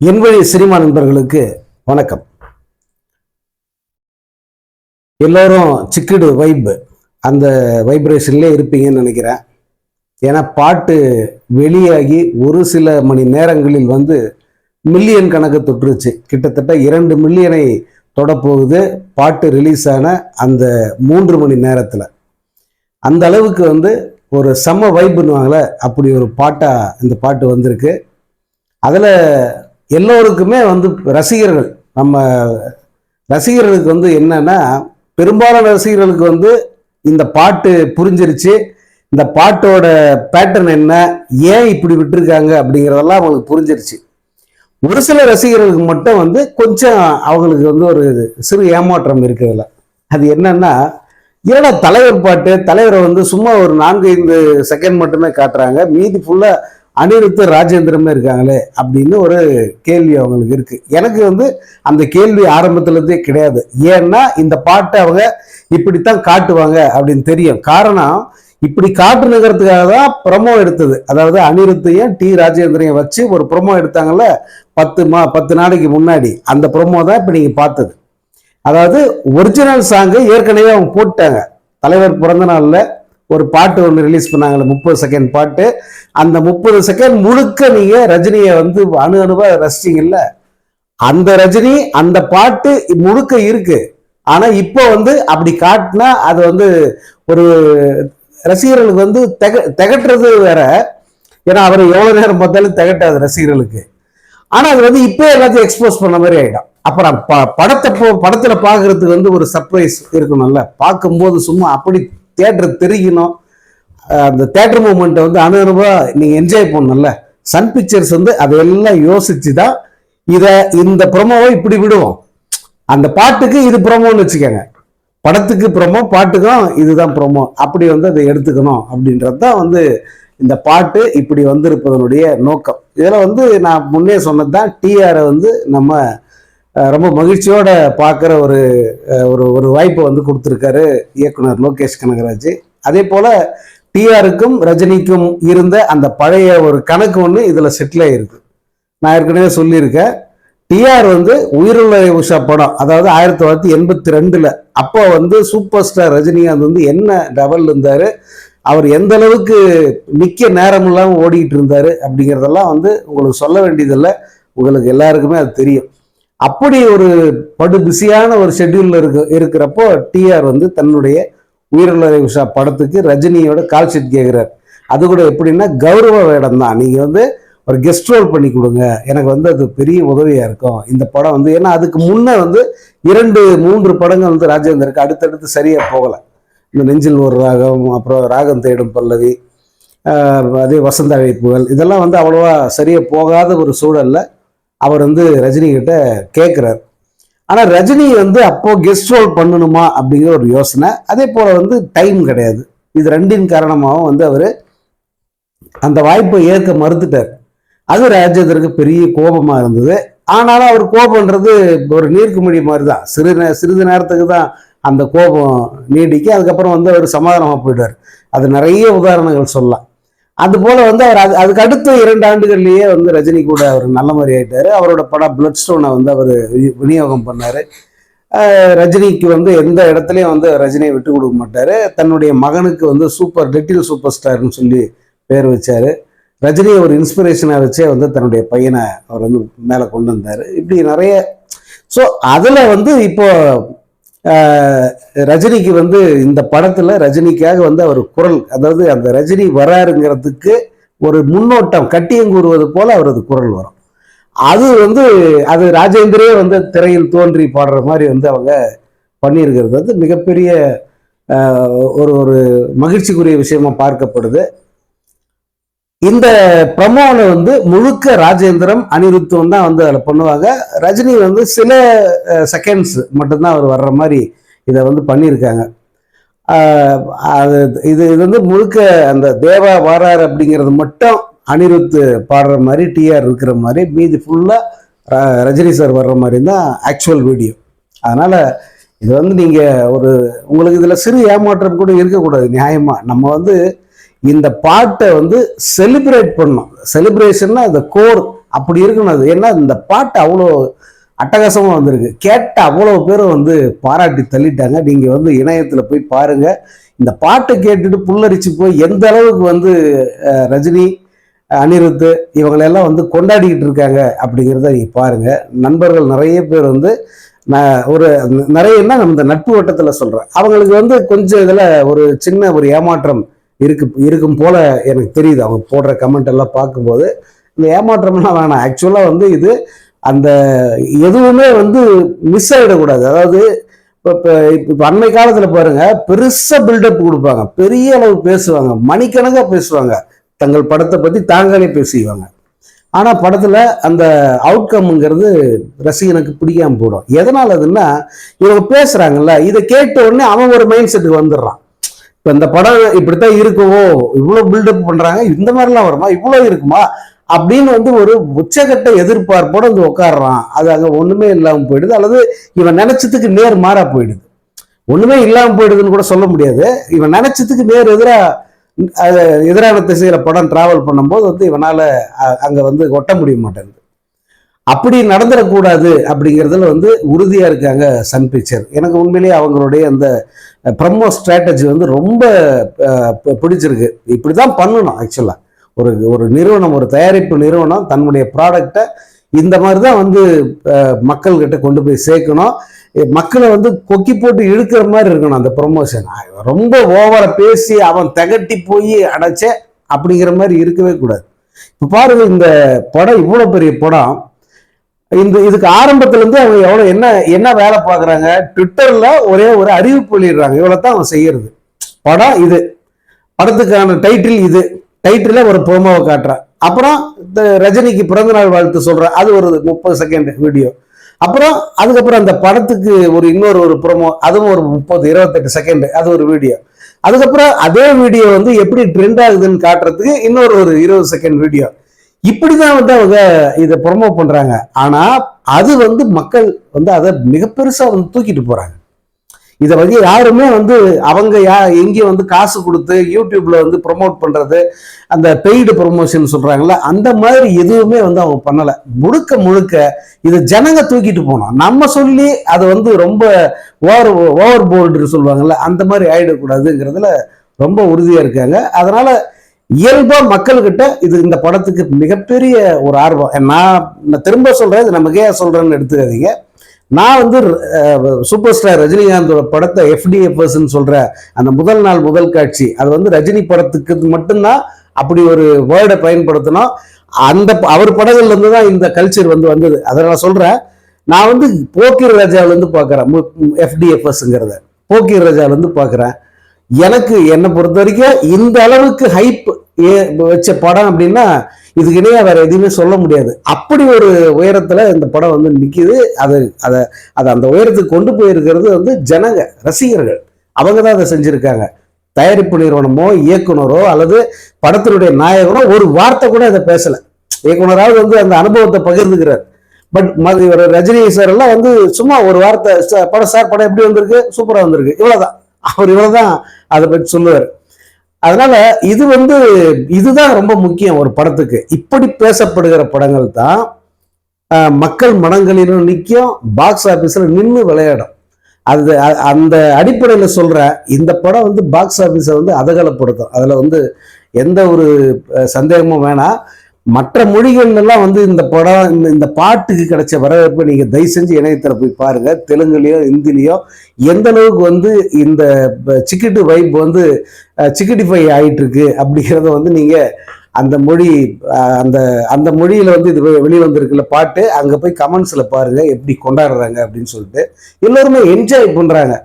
என் வழி சினிமா நண்பர்களுக்கு வணக்கம். எல்லோரும் சிக்கிடு வைப் அந்த வைப்ரேஷன்லேயே இருப்பீங்கன்னு நினைக்கிறேன். ஏன்னா பாட்டு வெளியாகி ஒரு சில மணி நேரங்களில் வந்து மில்லியன் கணக்கு தொற்றுச்சு. கிட்டத்தட்ட இரண்டு மில்லியனை தொடப்போகுது பாட்டு ரிலீஸ் ஆன அந்த மூன்று மணி நேரத்தில். அந்த அளவுக்கு வந்து ஒரு செம்ம வைப்புன்னுவாங்களே அப்படி ஒரு பாட்டாக இந்த பாட்டு வந்திருக்கு. அதில் எல்லோருக்குமே வந்து ரசிகர்கள் நம்ம ரசிகர்களுக்கு வந்து என்னன்னா பெரும்பாலான ரசிகர்களுக்கு வந்து இந்த பாட்டு புரிஞ்சிருச்சு. இந்த பாட்டோட பேட்டர்ன் என்ன ஏன் இப்படி விட்டுருக்காங்க அப்படிங்கிறதெல்லாம் அவங்களுக்கு புரிஞ்சிருச்சு. ஒரு சில ரசிகர்களுக்கு மட்டும் வந்து கொஞ்சம் அவங்களுக்கு வந்து ஒரு சிறு ஏமாற்றம் இருக்குதுல அது என்னன்னா ஏன்னா தலைவர் பாட்டு தலைவரை வந்து சும்மா ஒரு நான்கு ஐந்து செகண்ட் மட்டுமே காட்டுறாங்க. மீதி ஃபுல்லாக அனிருத்த ராஜேந்திரமே இருக்காங்களே அப்படின்னு ஒரு கேள்வி அவங்களுக்கு இருக்கு. எனக்கு வந்து அந்த கேள்வி ஆரம்பத்துலேருந்தே கிடையாது. ஏன்னா இந்த பாட்டை அவங்க இப்படித்தான் காட்டுவாங்க அப்படின்னு தெரியும். காரணம் இப்படி காட்டுனுங்கிறதுக்காக தான் ப்ரொமோ எடுத்தது. அதாவது அனிருத்தையும் டி ராஜேந்திரையும் வச்சு ஒரு ப்ரொமோ எடுத்தாங்கல்ல பத்து மா பத்து நாளைக்கு முன்னாடி. அந்த ப்ரொமோ தான் இப்போ நீங்கள் பார்த்தது. அதாவது ஒரிஜினல் சாங்கு ஏற்கனவே அவங்க போட்டாங்க தலைவர் பிறந்த நாளில் ஒரு பாட்டு ஒன்று ரிலீஸ் பண்ணாங்கல்ல முப்பது செகண்ட் பாட்டு. அந்த முப்பது செகண்ட் முழுக்க நீங்கள் ரஜினியை வந்து அணு அணுவா ரசிச்சிங்கல்ல அந்த ரஜினி அந்த பாட்டு முழுக்க இருக்கு. ஆனால் இப்போ வந்து அப்படி காட்டினா அது வந்து ஒரு ரசிகர்களுக்கு வந்து தெக திகட்டுறது வேற. ஏன்னா அவர் எவ்வளோ நேரம் பார்த்தாலும் திகட்டாது ரசிகர்களுக்கு. ஆனால் அது வந்து இப்போ எல்லாத்தையும் எக்ஸ்போஸ் பண்ண மாதிரி ஆகிடும் அப்புறம் ப படத்தை போ படத்தில் பார்க்குறதுக்கு வந்து ஒரு சர்ப்ரைஸ் இருக்கணும்ல? பார்க்கும்போது சும்மா அப்படி தேட்டர் தெரியணும். அந்த தேட்டர் மூமெண்ட்டை வந்து அனுபவம் நீங்கள் என்ஜாய் பண்ணணும்ல. சன் பிக்சர்ஸ் வந்து அதையெல்லாம் யோசிச்சு தான் இதை இந்த ப்ரொமோவை இப்படி விடுவோம். அந்த பாட்டுக்கு இது ப்ரொமோன்னு வச்சுக்கோங்க. படத்துக்கு ப்ரொமோ பாட்டுக்கும் இதுதான் ப்ரொமோ அப்படி வந்து அதை எடுத்துக்கணும் அப்படின்றது தான் வந்து இந்த பாட்டு இப்படி வந்திருப்பதனுடைய நோக்கம். இதில் வந்து நான் முன்னே சொன்னது தான் டிஆரை வந்து நம்ம ரொம்ப மகிழ்ச்சியோட பார்க்குற ஒரு ஒரு ஒரு வாய்ப்பை வந்து கொடுத்துருக்காரு இயக்குனர் லோகேஷ் கனகராஜ். அதே போல் டிஆருக்கும் ரஜினிக்கும் இருந்த அந்த பழைய ஒரு கணக்கு ஒன்று இதில் செட்டில் ஆகிருக்கு நான் ஏற்கனவே சொல்லியிருக்கேன். டிஆர் வந்து உயிருள்ள உஷா படம். அதாவது ஆயிரத்தி தொள்ளாயிரத்தி எண்பத்தி ரெண்டில் அப்போ வந்து சூப்பர் ஸ்டார் ரஜினிகாந்த் வந்து என்ன லெவல் இருந்தார் அவர் எந்த அளவுக்கு நிக்க நேரம் இல்லாமல் ஓடிக்கிட்டு இருந்தார் அப்படிங்கிறதெல்லாம் வந்து உங்களுக்கு சொல்ல வேண்டியதில்லை. உங்களுக்கு எல்லாருக்குமே அது தெரியும். அப்படி ஒரு படு பிஸியான ஒரு ஷெட்யூல்ல இருக்கு இருக்கிறப்போ டிஆர் வந்து தன்னுடைய உயிரிழந்த உஷா படத்துக்கு ரஜினியோட கால் ஷீட் கேட்குறாரு அது கூட எப்படின்னா கௌரவ வேடம் தான். நீங்க வந்து ஒரு கெஸ்ட் ரோல் பண்ணி கொடுங்க. எனக்கு வந்து அது பெரிய உதவியா இருக்கும். இந்த படம் வந்து ஏன்னா அதுக்கு முன்னே வந்து இரண்டு மூன்று படங்கள் வந்து ராஜேந்தருக்கு அடுத்தடுத்து சரியா போகல. இந்த நெஞ்சில் ஒரு ராகம் அப்புறம் ராகம் தேடும் பல்லவி அதே வசந்த அழைப்புகள் இதெல்லாம் வந்து அவ்வளோவா சரியா போகாத ஒரு சூழல்ல அவர் வந்து ரஜினி கிட்ட கேட்குறாரு ஆனால் ரஜினி வந்து அப்போ கெஸ்ட் ரோல் பண்ணணுமா அப்படிங்கிற ஒரு யோசனை. அதே போல் வந்து டைம் கிடையாது. இது ரெண்டின் காரணமாகவும் வந்து அவர் அந்த வாய்ப்பை ஏற்க மறுத்துட்டார். அது ராஜேந்திரருக்கு பெரிய கோபமாக இருந்தது. ஆனாலும் அவர் கோபம்ன்றது ஒரு நீர்க்குமிழி மாதிரி தான் சிறு நே சிறிது நேரத்துக்கு தான் அந்த கோபம் நீடிக்க அதுக்கப்புறம் வந்து அவர் சமாதானமாக போயிடுவார். அது நிறைய உதாரணங்கள் சொல்லலாம். அது போல வந்து அவர் அது அதுக்கு அடுத்த இரண்டு ஆண்டுகள்லயே வந்து ரஜினி கூட அவர் நல்ல மாதிரி ஆயிட்டாரு. அவரோட படம் பிளட் ஸ்டோனை வந்து அவர் விநியோகம் பண்ணாரு. ரஜினிக்கு வந்து எந்த இடத்துலையும் வந்து ரஜினியை விட்டு கொடுக்க மாட்டாரு. தன்னுடைய மகனுக்கு வந்து சூப்பர் லிட்டில் சூப்பர் ஸ்டார்னு சொல்லி பேர் வச்சாரு. ரஜினியை ஒரு இன்ஸ்பிரேஷனாக வச்சே வந்து தன்னுடைய பையனை அவர் வந்து மேலே கொண்டு வந்தார். இப்படி நிறைய ஸோ அதில் வந்து இப்போ ரஜினிக்கு வந்து இந்த படத்தில் ரஜினிக்காக வந்து அவர் குரல் அதாவது அந்த ரஜினி வராருங்கிறதுக்கு ஒரு முன்னோட்டம் கட்டியம் கூறுவது போல அவரது குரல் வரும். அது வந்து அது ராஜேந்திரே வந்து திரையில் தோன்றி பாடுற மாதிரி வந்து அவங்க பண்ணியிருக்கிறது. வந்து மிகப்பெரிய ஒரு ஒரு மகிழ்ச்சிக்குரிய விஷயமா பார்க்கப்படுது. இந்த ப்ரமோவில் வந்து முழுக்க ராஜேந்திரம் அனிருத்தம் தான் வந்து அதில் பண்ணுவாங்க. ரஜினி வந்து சில செகண்ட்ஸ் மட்டும்தான் அவர் வர்ற மாதிரி இதை வந்து பண்ணியிருக்காங்க. அது இது இது வந்து முழுக்க அந்த தேவா வாரார் அப்படிங்கிறது மட்டும் அனிருத் பாடுற மாதிரி டிஆர் இருக்கிற மாதிரி மீதி ஃபுல்லாக ரஜினி சார் வர்ற மாதிரி தான் ஆக்சுவல் வீடியோ அதனால் இது வந்து நீங்கள் ஒரு உங்களுக்கு இதில் சிறு ஏமாற்றம் கூட இருக்கக்கூடாது நியாயமாக நம்ம வந்து இந்த பாட்டை வந்து செலிப்ரேட் பண்ணும் செலிப்ரேஷன்னா இந்த கோர் அப்படி இருக்கணும். அது ஏன்னா இந்த பாட்டு அவ்வளோ அட்டகாசமாக வந்திருக்கு. கேட்ட அவ்வளோ பேரும் வந்து பாராட்டி தள்ளிட்டாங்க. நீங்கள் வந்து இணையத்தில் போய் பாருங்க. இந்த பாட்டை கேட்டுட்டு புல்லரிச்சு போய் எந்த அளவுக்கு வந்து ரஜினி அனிருத் இவங்களெல்லாம் வந்து கொண்டாடிக்கிட்டு இருக்காங்க அப்படிங்கிறத நீங்கள் பாருங்கள் நண்பர்கள் நிறைய பேர் வந்து நான் ஒரு நிறையன்னா நம்ம இந்த நட்பு வட்டத்தில் சொல்கிறேன் அவங்களுக்கு வந்து கொஞ்சம் இதில் ஒரு சின்ன ஒரு ஏமாற்றம் இருக்கு இருக்கும் போல எனக்கு தெரியுது. அவங்க போடுற கமெண்ட் எல்லாம் பார்க்கும்போது இந்த ஏமாற்றம்லாம் வேணாம். ஆக்சுவலாக வந்து இது அந்த எதுவுமே வந்து மிஸ் ஆகிடக்கூடாது அதாவது இப்போ இப்போ இப்போ அண்மை காலத்தில் பாருங்க பெருசாக பில்டப் கொடுப்பாங்க. பெரிய அளவு பேசுவாங்க. மணிக்கணக்காக பேசுவாங்க. தங்கள் படத்தை பற்றி தாங்களே பேசிக்குவாங்க. ஆனால் படத்தில் அந்த அவுட்கம்ங்கிறது ரசிகனுக்கு பிடிக்காம போடும் எதனால் அதுன்னா இவங்க பேசுகிறாங்கல்ல இதை கேட்ட உடனே அவன் ஒரு மைண்ட் செட்டுக்கு வந்துடுறான். இப்போ இந்த படம் இப்படித்தான் இருக்குமோ? இவ்வளோ பில்டப் பண்ணுறாங்க இந்த மாதிரிலாம் வருமா? இவ்வளோ இருக்குமா? அப்படின்னு வந்து ஒரு உச்சகட்ட எதிர்பார்ப்போட வந்து உட்காடுறான் அது அங்கே ஒன்றுமே இல்லாமல் போயிடுது. அல்லது இவன் நினைச்சதுக்கு நேர் மாறா போயிடுது. ஒன்றுமே இல்லாமல் போயிடுதுன்னு கூட சொல்ல முடியாது. இவன் நினைச்சதுக்கு நேர் எதிராக எதிரான திசையில படம் டிராவல் பண்ணும்போது வந்து இவனால அங்கே அங்க வந்து ஒட்ட முடிய மாட்டேங்குது. அப்படி நடந்துடக்கூடாது அப்படிங்கிறதுல வந்து உறுதியாக இருக்காங்க சன் பிக்சர். எனக்கு உண்மையிலேயே அவங்களுடைய அந்த ப்ரமோ ஸ்ட்ராட்டஜி வந்து ரொம்ப பிடிச்சிருக்கு. இப்படி தான் பண்ணணும் ஆக்சுவலாக ஒரு ஒரு நிறுவனம் ஒரு தயாரிப்பு நிறுவனம் தன்னுடைய ப்ராடக்டை இந்த மாதிரி தான் வந்து மக்கள்கிட்ட கொண்டு போய் சேர்க்கணும். மக்களை வந்து கொக்கி போட்டு இழுக்கிற மாதிரி இருக்கணும் அந்த ப்ரொமோஷன் ரொம்ப ஓவரை பேசி அவன் திகட்டி போய் அடைச்சே அப்படிங்கிற மாதிரி இருக்கவே கூடாது. இப்போ பாருங்கள் இந்த படம் இவ்வளோ பெரிய படம். இந்த இதுக்கு ஆரம்பத்துல இருந்து அவங்க எவ்வளவு என்ன என்ன வேலை பார்க்குறாங்க? ட்விட்டர்ல ஒரே ஒரு அறிவிப்பு வெளியிடுறாங்க. இவ்வளோ தான் அவன் செய்யறது. படம் இது. படத்துக்கான டைட்டில் இது. டைட்டில ஒரு ப்ரோமோவை காட்டுறான் அப்புறம் இந்த ரஜினிக்கு பிறந்தநாள் வாழ்த்து சொல்றேன் அது ஒரு முப்பது செகண்ட் வீடியோ அப்புறம் அதுக்கப்புறம் அந்த படத்துக்கு ஒரு இன்னொரு ஒரு ப்ரோமோ அதுவும் ஒரு முப்பது இருபத்தெட்டு செகண்ட் அது ஒரு வீடியோ அதுக்கப்புறம் அதே வீடியோ வந்து எப்படி ட்ரெண்ட் ஆகுதுன்னு காட்டுறதுக்கு இன்னொரு ஒரு இருபது செகண்ட் வீடியோ இப்படிதான் வந்து அவங்க இதை ப்ரொமோட் பண்றாங்க. ஆனா அது வந்து மக்கள் வந்து அதை மிக பெருசா வந்து தூக்கிட்டு போறாங்க. இதை வந்து யாருமே வந்து அவங்க யா எங்கேயும் வந்து காசு கொடுத்து யூடியூப்ல வந்து ப்ரொமோட் பண்றது அந்த பெய்டு ப்ரொமோஷன் சொல்றாங்கல்ல அந்த மாதிரி எதுவுமே வந்து அவங்க பண்ணல. முழுக்க முழுக்க இது ஜனங்க தூக்கிட்டு போனோம். நம்ம சொல்லி அது வந்து ரொம்ப ஓவர் ஓவர் போல்டு சொல்லுவாங்கல்ல அந்த மாதிரி ஆயிடக்கூடாதுங்கிறதுல ரொம்ப உறுதியா இருக்காங்க. அதனால இயல்பா மக்கள்கிட்ட இது இந்த படத்துக்கு மிகப்பெரிய ஒரு ஆர்வம். நான் நான் திரும்ப சொல்றேன் இது நம்ம கேயா சொல்றேன்னு எடுத்துக்காதீங்க. நான் வந்து சூப்பர் ஸ்டார் ரஜினிகாந்தோட படத்தை எஃப்டிஎஃப்எஸ்ன்னு சொல்ற அந்த முதல் நாள் முதல் காட்சி அது வந்து ரஜினி படத்துக்கு மட்டும்தான் அப்படி ஒரு வேர்டை பயன்படுத்தணும் அந்த ப- அவர் படங்கள்ல இருந்து தான் இந்த கல்ச்சர் வந்து வந்தது. அதை நான் சொல்றேன். நான் வந்து போக்கீர் ராஜாவிலேருந்து பார்க்குறேன். எஃப்டிஎஃப்எஸ்ங்கிறத போக்கிர் ராஜாவிலேருந்து பார்க்குறேன். எனக்கு என்னை பொறுத்த வரைக்கும் இந்த அளவுக்கு ஹைப் வச்ச படம் அப்படின்னா இதுக்கு இணையா வேற எதுவுமே சொல்ல முடியாது. அப்படி ஒரு உயரத்துல இந்த படம் வந்து நிக்குது. அது அதை அதை அந்த உயரத்துக்கு கொண்டு போயிருக்கிறது வந்து ஜனங்க ரசிகர்கள். அவங்க தான் அதை செஞ்சிருக்காங்க. தயாரிப்பு நிறுவனமோ இயக்குனரோ அல்லது படத்தினுடைய நாயகனோ ஒரு வார்த்தை கூட அதை பேசல. இயக்குனராவது வந்து அந்த அனுபவத்தை பகிர்ந்துக்கிறார். பட் இவர் ரஜினி சார் எல்லாம் வந்து சும்மா ஒரு வார்த்தை "சார், படம் சார் படம் எப்படி வந்திருக்கு? சூப்பரா வந்திருக்கு. இவ்வளவுதான். அவர் இவ்வளவுதான் அதை பற்றி சொல்லுவார். அதனால இது வந்து இதுதான் ரொம்ப முக்கியம் ஒரு படத்துக்கு. இப்படி பேசப்படுகிற படங்கள் தான் மக்கள் மனங்களிலும் நிற்கும் பாக்ஸ் ஆஃபீஸில் நின்று விளையாடும். அது அந்த அடிப்படையில் சொல்கிற இந்த படம் வந்து பாக்ஸ் ஆஃபீஸை வந்து அதகலப்படுத்தும். அதில் வந்து எந்த ஒரு சந்தேகமும் வேணாம். மற்ற மொழிகள்ல எல்லாம் வந்து இந்த படம் இந்த இந்த பாட்டுக்கு கிடைச்ச வரவேற்பை நீங்க தயவு செஞ்சு இணையத்துல போய் பாருங்க. தெலுங்குலயோ ஹிந்திலயோ எந்த அளவுக்கு வந்து இந்த சிக்கிட்டு வைப் வந்து சிக்கிட்டிஃபை ஆயிட்டு இருக்கு அப்படிங்கிறத வந்து நீங்க அந்த மொழி அந்த அந்த மொழியில வந்து இது வெளிவந்திருக்குல்ல பாட்டு அங்க போய் கமெண்ட்ஸ்ல பாருங்க எப்படி கொண்டாடுறாங்க அப்படின்னு சொல்லிட்டு எல்லோருமே என்ஜாய் பண்றாங்க.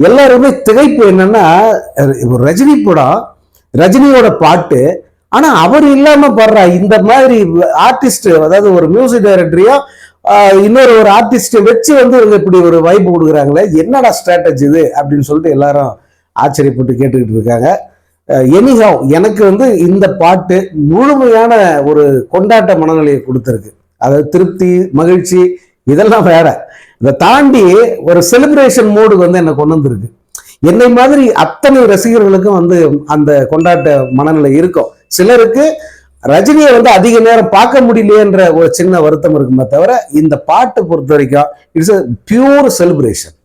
எல்லாருமே திகைப்பு என்னன்னா ஒரு ரஜினி படம் ரஜினியோட பாட்டு ஆனா அவர் இல்லாம பாடுறா இந்த மாதிரி ஆர்டிஸ்ட் அதாவது ஒரு மியூசிக் டைரக்டரையோ இன்னொரு ஒரு ஆர்டிஸ்ட் வச்சு வந்து இவங்க இப்படி ஒரு வாய்ப்பு கொடுக்குறாங்களே என்னடா ஸ்ட்ராட்டஜி இது? அப்படின்னு சொல்லிட்டு எல்லாரும் ஆச்சரியப்பட்டு கேட்டுக்கிட்டு இருக்காங்க. எனிஹாவ் எனக்கு வந்து இந்த பாட்டு முழுமையான ஒரு கொண்டாட்ட மனநிலையை கொடுத்துருக்கு. அதாவது திருப்தி மகிழ்ச்சி இதெல்லாம் வேற. இதை தாண்டி ஒரு செலிப்ரேஷன் மூடுக்கு வந்து என்னை கொண்டு வந்திருக்கு. என்னை மாதிரி அத்தனை ரசிகர்களுக்கும் வந்து அந்த கொண்டாட்ட மனநிலை இருக்கும். சிலருக்கு ரஜினியை வந்து அதிக நேரம் பார்க்க முடியலையேன்ற ஒரு சின்ன வருத்தம் இருக்குமே தவிர இந்த பாட்டை பொறுத்த வரைக்கும் இட்ஸ் அ பியூர் செலிப்ரேஷன்